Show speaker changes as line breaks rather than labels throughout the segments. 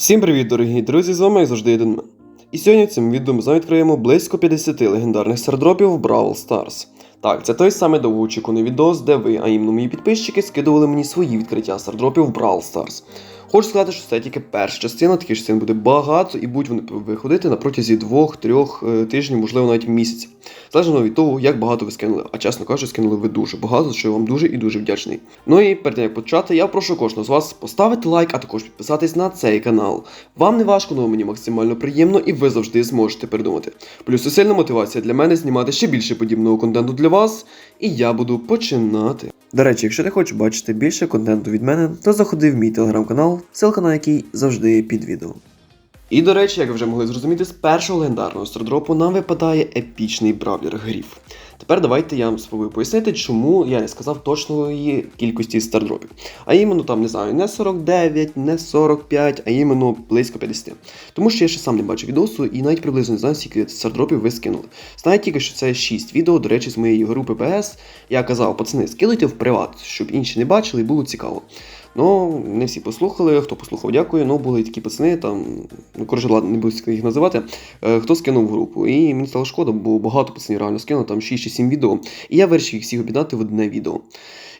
Всім привіт, дорогі друзі! З вами як завжди один. І сьогодні в цьому відео ми відкриємо близько 50 легендарних сердропів в Brawl Stars. Так, це той самий довгоочікуваний відос, де ви, а іменно мої підписчики, скидували мені свої відкриття сердропів в Brawl Stars. Хочу сказати, що це тільки перша частина, таких частин буде багато і будуть вони виходити на протязі двох-трьох е, тижнів, можливо, навіть місяців. Залежно від того, як багато ви скинули. А чесно кажучи, скинули ви дуже багато, що я вам дуже і дуже вдячний. Ну і перед тим як почати, я прошу кожного з вас поставити лайк, а також підписатись на цей канал. Вам не важко, але мені максимально приємно, і ви завжди зможете придумати. Плюс це сильна мотивація для мене знімати ще більше подібного контенту для вас, і я буду починати. До речі, якщо ти хочеш бачити більше контенту від мене, то заходи в мій телеграм-канал, ссылка на який завжди під відео. І до речі, як ви вже могли зрозуміти, з першого легендарного стардропу нам випадає епічний бравлер гріф. Тепер давайте я вам спробую пояснити, чому я не сказав точної кількості стардропів. А іменно там, не знаю, не 49, не 45, а іменно близько 50. Тому що я ще сам не бачив відосу і навіть приблизно не знаю, скільки стардропів ви скинули. Знаю тільки, що це 6 відео, до речі, з моєї групи ПС. Я казав, пацани, скидуйте в приват, щоб інші не бачили і було цікаво. Ну, не всі послухали, хто послухав, дякую. Ну, були такі пацани, там, ну, коротше, ладно, не буду їх називати. Е, хто скинув групу. І мені стало шкода, бо багато пацанів реально скинуло, там 6 чи 7 відео. І я вирішив їх всіх об'єднати в одне відео.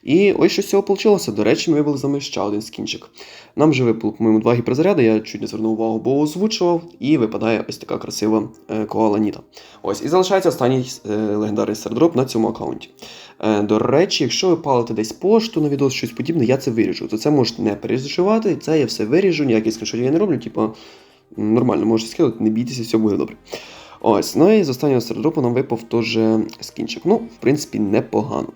І ось що з цього вийшло. До речі, ми вибили з вами ще один скінчик. Нам вже випало, по-моєму, два гіперзаряди, я чуть не звернув увагу, бо озвучував, і випадає ось така красива е, коала Ніта. Ось, і залишається останній е, легендарний сердроп на цьому аккаунті. Е, до речі, якщо ви палите десь пошту на відео, щось подібне, я це виріжу. То це можете не перезашивати, це я все виріжу, ніяких скріншотів я не роблю, типу, нормально, можете скидати, не бійтеся, все буде добре. Ось, ну і з останнього сердропу нам випав теж скінчик. Ну, в принципі, непогано.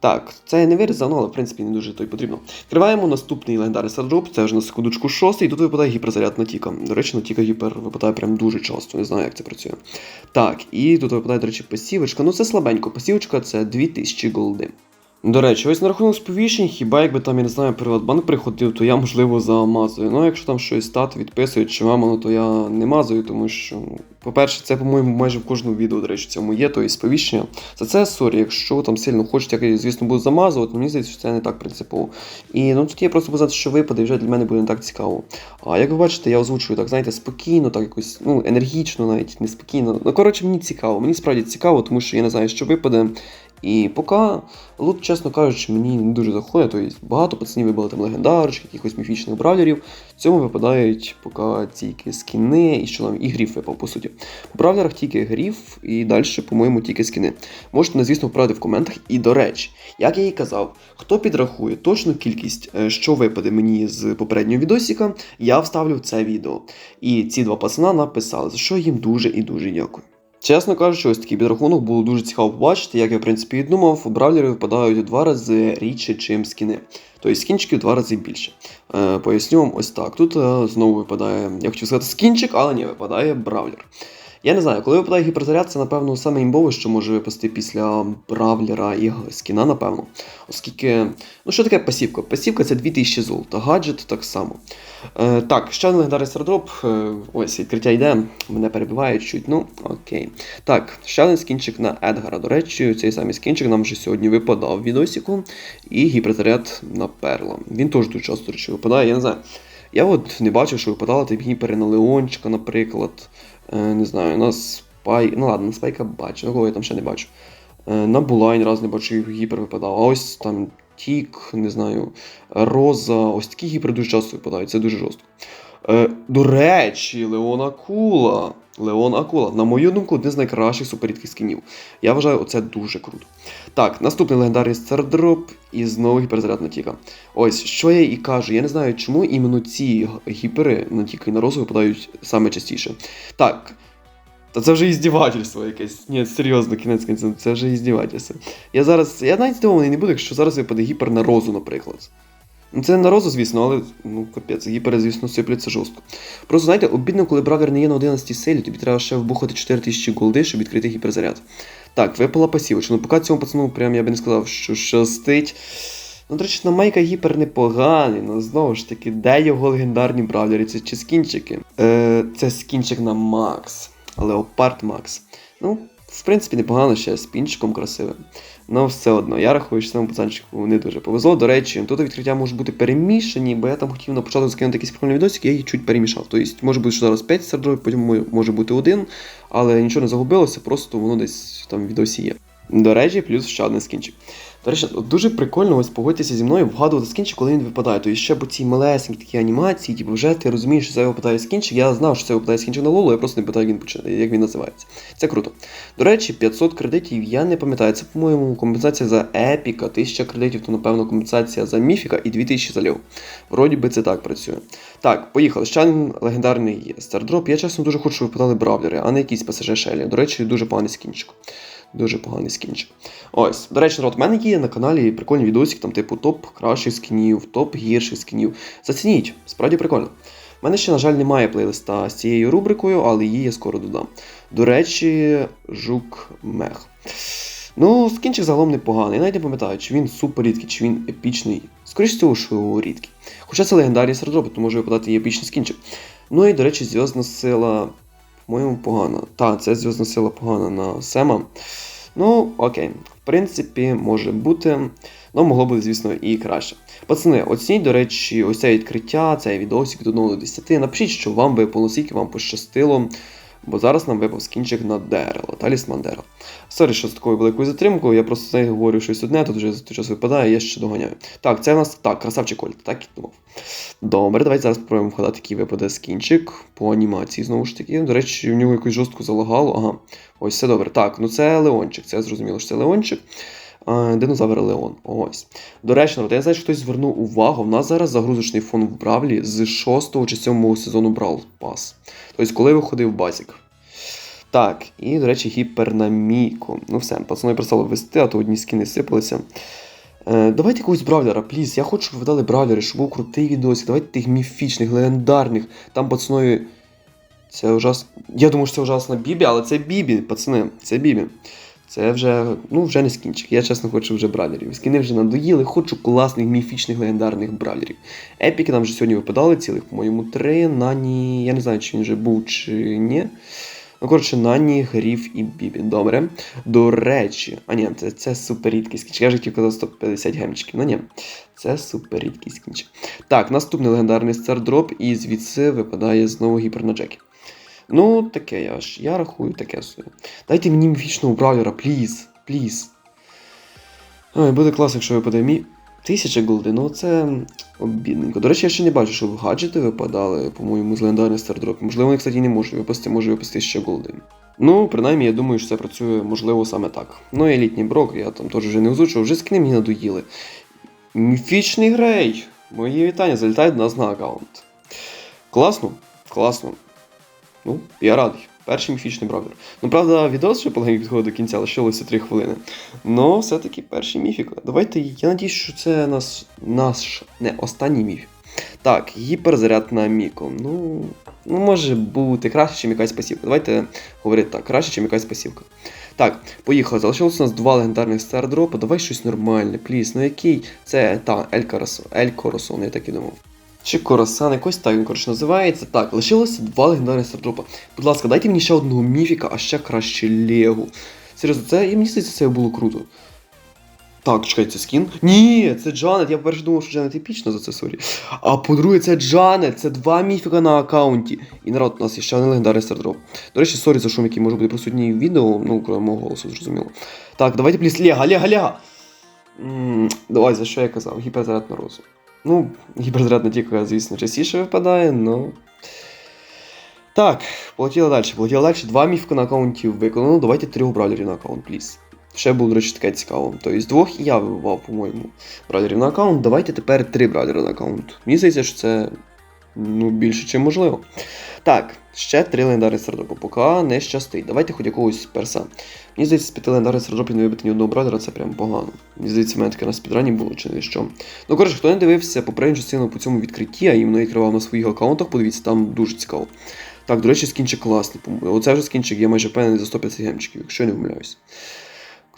Так, це я не вирізав, ну, але в принципі не дуже то й потрібно. Відкриваємо наступний легендарний сердроп, це вже на секундочку шостий, і тут випадає гіперзаряд на Тіка. До речі, на Тіка гіпер випадає прям дуже часто, не знаю, як це працює. Так, і тут випадає, до речі, пасівочка. Ну це слабенько. Пасівочка це 2000 голди. До речі, ось на рахунок сповіщень, хіба якби там, я не знаю, Приватбанк приходив, то я, можливо, замазую. Ну, якщо там щось стати відписують чи мамону, то я не мазую, тому що, по-перше, це, по-моєму, майже в кожному відео, до речі, цьому є, то і сповіщення. За це сорі, якщо там сильно хочете, я, звісно, буду замазувати, мені здається, що це не так принципово. І ну тут я просто знати, що випаде, і вже для мене буде не так цікаво. А як ви бачите, я озвучую так, знаєте, спокійно, так якось, ну, енергічно, навіть не спокійно. Ну, коротше, мені цікаво, мені справді цікаво, тому що я не знаю, що випаде. І поки лут, чесно кажучи, мені не дуже заходить. Тобто багато пацанів вибили там легендарчих, якихось міфічних бравлерів. В цьому випадають поки тільки скіни і що там і гріф випав, по суті. По бравлерах тільки гріф, і далі, по-моєму, тільки скіни. Можете, звісно, вправити в коментах. І до речі, як я і казав, хто підрахує точну кількість, е, що випаде мені з попереднього відосика, я вставлю в це відео. І ці два пацана написали, за що їм дуже і дуже дякую. Чесно кажучи, ось такий підрахунок було дуже цікаво побачити, як я в принципі і думав, бравлери випадають у два рази рідше, чим скіни. Тобто скінчиків в два рази більше. Е, поясню вам ось так. Тут е, знову випадає, я хотів сказати скінчик, але ні, випадає бравлер. Я не знаю, коли випадає гіперзаряд, це напевно саме імбове, що може випасти після бравлера і скіна, напевно. Оскільки, ну що таке пасівка? Пасівка це 2000 золота, гаджет так само. Е, так, ще один легендарний сердроп. Е, ось відкриття йде, мене перебивають чуть, ну окей. Так, ще один скінчик на Едгара. До речі, цей самий скінчик нам вже сьогодні випадав в відосіку. І гіперзаряд на перла. Він теж дуже часто речі, випадає, я не знаю. Я от не бачив, що випадала тип гіпери на Леончика, наприклад. Е, не знаю, на спай. Ну ладно, на спайка бачу, кого я там ще не бачу. Е, на Булайн раз не бачив, гіпер випадав. А ось там Тік, не знаю, Роза. Ось такі гіпери дуже часто випадають, це дуже жорстко. Е, До речі, Леона Акула. Леон Акула, на мою думку, один з найкращих суперрідких скінів. Я вважаю, оце дуже круто. Так, наступний легендарний стардроп і знову гіперзаряд на Тіка. Ось, що я і кажу, я не знаю, чому іменно ці гіпери на Тіка і на Розу випадають саме частіше. Так. Та це вже іздівательство якесь. Ні, серйозно, кінець кінцем, це вже іздівательство. Я зараз. Я навіть здивований не буду, якщо зараз випаде гіпер на розу, наприклад. Ну, це на розу, звісно, але ну капець, гіпери, звісно, сипляться жорстко. Просто знаєте, обідно, коли бравлер не є на 11 силі, тобі треба ще вбухати 4000 голди, щоб відкрити гіперзаряд. Так, випала пасівочка. Ну, поки цьому пацану, прям я би не сказав, що щастить. Ну, до речі, на Майка гіпер непоганий, ну знову ж таки, де його легендарні бравлери? Це чи скінчики? Е, Це скінчик на Макс. Леопард Макс. Ну, в принципі, непогано ще з пінчиком красивим. Ну, все одно, я рахую, що цьому пацанчику не дуже повезло. До речі, тут відкриття можуть бути перемішані, бо я там хотів на початку скинути якийсь прикольний відосик, я їх чуть перемішав. Тобто, може бути, що зараз 5 сердровів, потім може бути один, але нічого не загубилося, просто воно десь там в відосі є. До речі, плюс ще один скінчик. До речі, дуже прикольно ось погодьтеся зі мною вгадувати скінчик, коли він випадає. Тобто ще по цій малесенькій такі анімації, типу, вже ти розумієш, що це випадає скінчик. Я знав, що це випадає скінчик на лолу, я просто не питаю, як він як він називається. Це круто. До речі, 500 кредитів я не пам'ятаю. Це, по-моєму, компенсація за епіка, 1000 кредитів, то напевно компенсація за міфіка і 2000 за лів. Вроді би це так працює. Так, поїхали. Ще один легендарний стардроп. Я чесно дуже хочу, щоб випадали бравлери, а не якісь ПСЖ Шелі. До речі, дуже поганий скінчик. Дуже поганий скінчик. Ось, до речі, народ, в мене є на каналі прикольні відосики, там, типу, топ кращих скінів, топ гірших скінів. Зацініть, справді прикольно. У мене ще, на жаль, немає плейлиста з цією рубрикою, але її я скоро додам. До речі, жук мех. Ну, скінчик загалом непоганий. Я навіть не пам'ятаю, чи він супер рідкий, чи він епічний. Скоріше всього, що рідкий. Хоча це легендарні сердропи, то може випадати і епічний скінчик. Ну і, до речі, зв'язна сила, по-моєму, погано. Так, це зв'язна сила погана на Сема. Ну, окей, в принципі, може бути. Ну, могло бути, звісно, і краще. Пацани, оцініть, до речі, ось це відкриття, цей відосик до 0 до 10. Напишіть, що вам випало, скільки вам пощастило. Бо зараз нам випав скінчик на дерево, талісман дерева. Сорі, що з такою великою затримкою, я просто не говорю щось одне, тут вже за той час випадає, я ще доганяю. Так, це у нас так, красавчик Кольт, так і думав. Добре, давайте зараз спробуємо вгадати, який випаде скінчик по анімації, знову ж таки. До речі, в нього якось жорстко залагало. Ага, ось все добре. Так, ну це Леончик, це зрозуміло, що це Леончик. А, Динозавр Леон. Ось. До речі, народ, я знаю, що хтось звернув увагу. В нас зараз загрузочний фон в Бравлі з 6 чи 7 сезону Brawl Pass. Тобто, коли виходив базік. Так, і, до речі, гіпернаміко. Ну все, пацани перестали вести, а то одні скини сипалися. Е, давайте якогось бравлера, пліз. Я хочу, щоб ви дали бравлери, щоб був крутий відосик. Давайте тих міфічних, легендарних. Там пацаною. Це ужас. Я думаю, що це ужасна Бібі, але це Бібі, пацани, це Бібі. Це вже, ну, вже не скінчик. Я чесно хочу вже бравлерів. Скіни вже надоїли, хочу класних, міфічних, легендарних бравлерів. Епіки нам вже сьогодні випадали цілих, по-моєму, три. Нані. Я не знаю, чи він вже був чи ні. Ну, коротше, Нані, Гріф і Бібі. Добре. До речі, а ні, це, це супер рідкий скінчик. Я ж хотів казати 150 гемчиків. Ну ні, це супер рідкий скінчик. Так, наступний легендарний стардроп, і звідси випадає знову гіпер Джекі. Ну, таке я ж. Я рахую таке собі. Дайте мені міфічного бравлера, пліз, пліз. Ой, буде класно, якщо випаде мій. Тисяча голди, ну це обідненько. До речі, я ще не бачу, щоб гаджети випадали, по-моєму, з легендарних стардропів. Можливо, вони, кстати, не можуть випасти, може випасти ще голди. Ну, принаймні, я думаю, що це працює, можливо, саме так. Ну, і елітній брок, я там теж вже не озвучував, вже скини мені надоїли. Міфічний грей! Мої вітання залітають до нас на аккаунт. Класно, класно. Ну, я радий. Перший міфічний бравлер. Ну, правда, відос ще полегенько підходить до кінця, лишилося 3 хвилини. Ну, все-таки перший міфік. Давайте, я надіюсь, що це наш, наш не останній міф. Так, гіперзаряд на Міко. Ну, ну, може бути краще, ніж якась пасівка. Давайте говорити так, краще, ніж якась пасівка. Так, поїхали. Залишилося у нас два легендарних стардропа. Давай щось нормальне, пліс. Ну який? Це та, Ель Коросон, я так і думав. Чи Коросан, якось так він коротше називається. Так, лишилося два легендарних стардропа. Будь ласка, дайте мені ще одного міфіка, а ще краще Лего. Серйозно, це і мені здається, це було круто. Так, чекай, це скін? Ні, це Джанет. Я перше думав, що Джанет епічна за це сорі. А по-друге, це Джанет, це два міфіка на аккаунті. І народ, у нас є ще один легендарний стардроп. До речі, сорі за шум, який може бути присутній в відео, ну, крім мого голосу, зрозуміло. Так, давайте пліс Лего, Лего, Лего. М, Давай, за що я казав? Гіперзаряд на розум. Ну, гіперзаряд тіка, звісно, частіше випадає, ну. Так, полетіли далі. Полетіли далі. Два міфки на аккаунті виконано. Давайте трьох бравлерів на аккаунт, пліс. Ще було, до речі, таке цікаво. Тобто двох я вибивав, по-моєму, бравлерів на аккаунт. Давайте тепер три бравлери на аккаунт. Мені здається, що це ну, більше, чим можливо. Так, ще три легендарні стардропи. Поки не щастить. Давайте хоч якогось перса. Мені здається, з п'яти легендарних стардропів не вибити ні одного бравлера, це прям погано. Мені здається, в мене таке на спідрані було чи не що. Ну, коротше, хто не дивився попередню частину по цьому відкритті, а іменно відкривав на своїх аккаунтах, подивіться, там дуже цікаво. Так, до речі, скінчик класний. Оце вже скінчик, я майже впевнений за 150 гемчиків, якщо я не помиляюсь.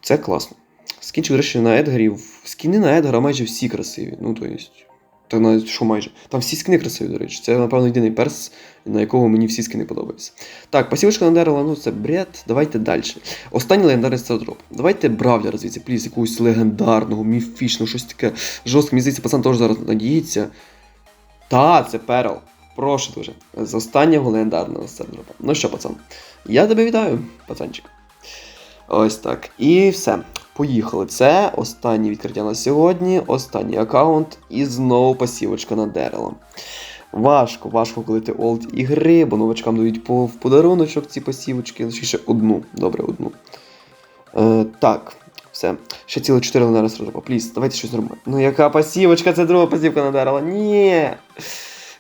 Це класно. Скінчик, до речі, на Едгарі. Скіни на Едгара майже всі красиві. Ну, то есть. Та навіть що майже. Там всі скини красиві, до речі. Це, напевно, єдиний перс, на якого мені всі скини подобаються. Так, пасівочка на дерево, ну це бред. Давайте далі. Останній легендарний стардроп. Давайте бравлера звідси, пліз, якогось легендарного, міфічного, щось таке жорстке. Мені здається, пацан теж зараз надіється. Та, це перл. Прошу дуже. З останнього легендарного стардропа. Ну що, пацан, я тебе вітаю, пацанчик. Ось так. І все. Поїхали. Це останнє відкриття на сьогодні, останній аккаунт і знову пасівочка на дерево. Важко, важко колити олд ігри, бо новачкам дають по, в подаруночок ці пасівочки, ще одну, добре, одну. Е, так, все. Ще ціле 4 легендарних стардропа. Пліс, давайте щось зробимо. Ну яка пасівочка, це друга пасівка на дерево. Ні.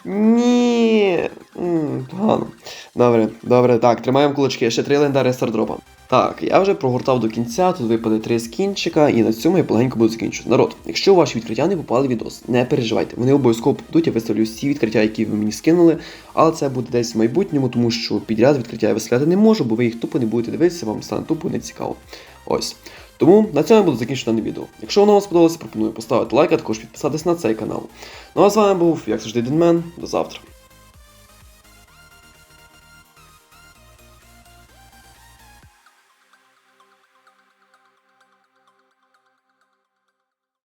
Ні. М, Погано. Добре, добре, так, тримаємо кулачки, ще три легендарні стардропа. Так, я вже прогортав до кінця, тут випаде три скінчика, і на цьому я полегенько буду закінчувати. Народ, якщо ваші відкриття не попали в відос, не переживайте. Вони обов'язково попадуть, я виставлю всі відкриття, які ви мені скинули, але це буде десь в майбутньому, тому що підряд відкриття я виставляти не можу, бо ви їх тупо не будете дивитися, вам стане тупо не цікаво. Ось. Тому на цьому буде закінчити дане відео. Якщо воно вам сподобалося, пропоную поставити лайк, а також підписатись на цей канал. Ну а з вами був, як завжди, Дінмен. До завтра.